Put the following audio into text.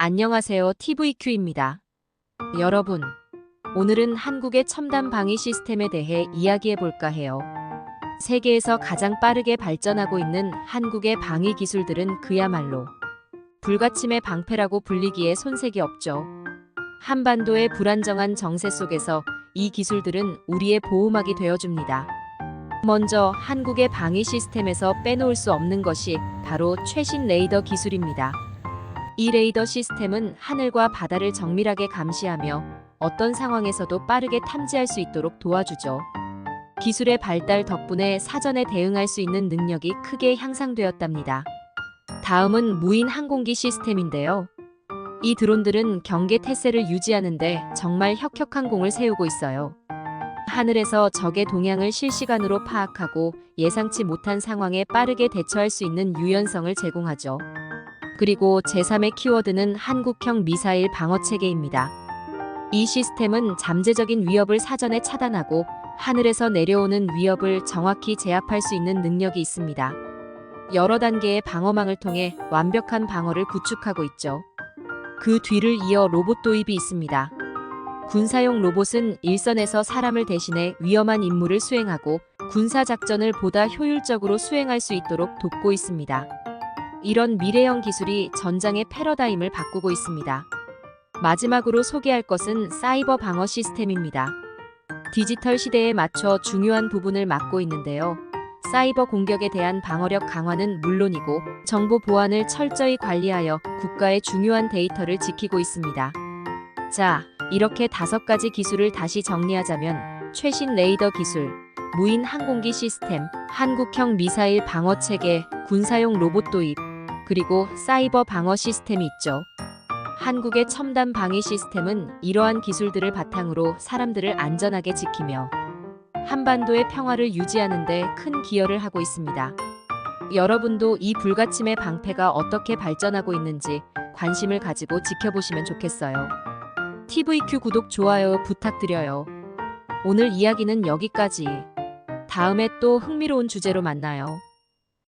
안녕하세요. TVQ입니다. 여러분, 오늘은 한국의 첨단 방위 시스템에 대해 이야기해 볼까 해요. 세계에서 가장 빠르게 발전하고 있는 한국의 방위 기술들은 그야말로 불가침의 방패라고 불리기에 손색이 없죠. 한반도의 불안정한 정세 속에서 이 기술들은 우리의 보호막이 되어줍니다. 먼저 한국의 방위 시스템에서 빼놓을 수 없는 것이 바로 최신 레이더 기술입니다. 이 레이더 시스템은 하늘과 바다를 정밀하게 감시하며 어떤 상황에서도 빠르게 탐지할 수 있도록 도와주죠. 기술의 발달 덕분에 사전에 대응할 수 있는 능력이 크게 향상되었답니다. 다음은 무인 항공기 시스템인데요. 이 드론들은 경계 태세를 유지하는데 정말 혁혁한 공을 세우고 있어요. 하늘에서 적의 동향을 실시간으로 파악하고 예상치 못한 상황에 빠르게 대처할 수 있는 유연성을 제공하죠. 그리고 제3의 키워드는 한국형 미사일 방어 체계입니다. 이 시스템은 잠재적인 위협을 사전에 차단하고 하늘에서 내려오는 위협을 정확히 제압할 수 있는 능력이 있습니다. 여러 단계의 방어망을 통해 완벽한 방어를 구축하고 있죠. 그 뒤를 이어 로봇 도입이 있습니다. 군사용 로봇은 일선에서 사람을 대신해 위험한 임무를 수행하고 군사 작전을 보다 효율적으로 수행할 수 있도록 돕고 있습니다. 이런 미래형 기술이 전장의 패러다임을 바꾸고 있습니다. 마지막으로 소개할 것은 사이버 방어 시스템입니다. 디지털 시대에 맞춰 중요한 부분을 맡고 있는데요. 사이버 공격에 대한 방어력 강화는 물론이고 정보 보안을 철저히 관리하여 국가의 중요한 데이터를 지키고 있습니다. 자, 이렇게 다섯 가지 기술을 다시 정리하자면 최신 레이더 기술, 무인 항공기 시스템, 한국형 미사일 방어 체계, 군사용 로봇 도입, 그리고 사이버 방어 시스템이 있죠. 한국의 첨단 방위 시스템은 이러한 기술들을 바탕으로 사람들을 안전하게 지키며 한반도의 평화를 유지하는 데 큰 기여를 하고 있습니다. 여러분도 이 불가침의 방패가 어떻게 발전하고 있는지 관심을 가지고 지켜보시면 좋겠어요. TVQ 구독, 좋아요 부탁드려요. 오늘 이야기는 여기까지. 다음에 또 흥미로운 주제로 만나요.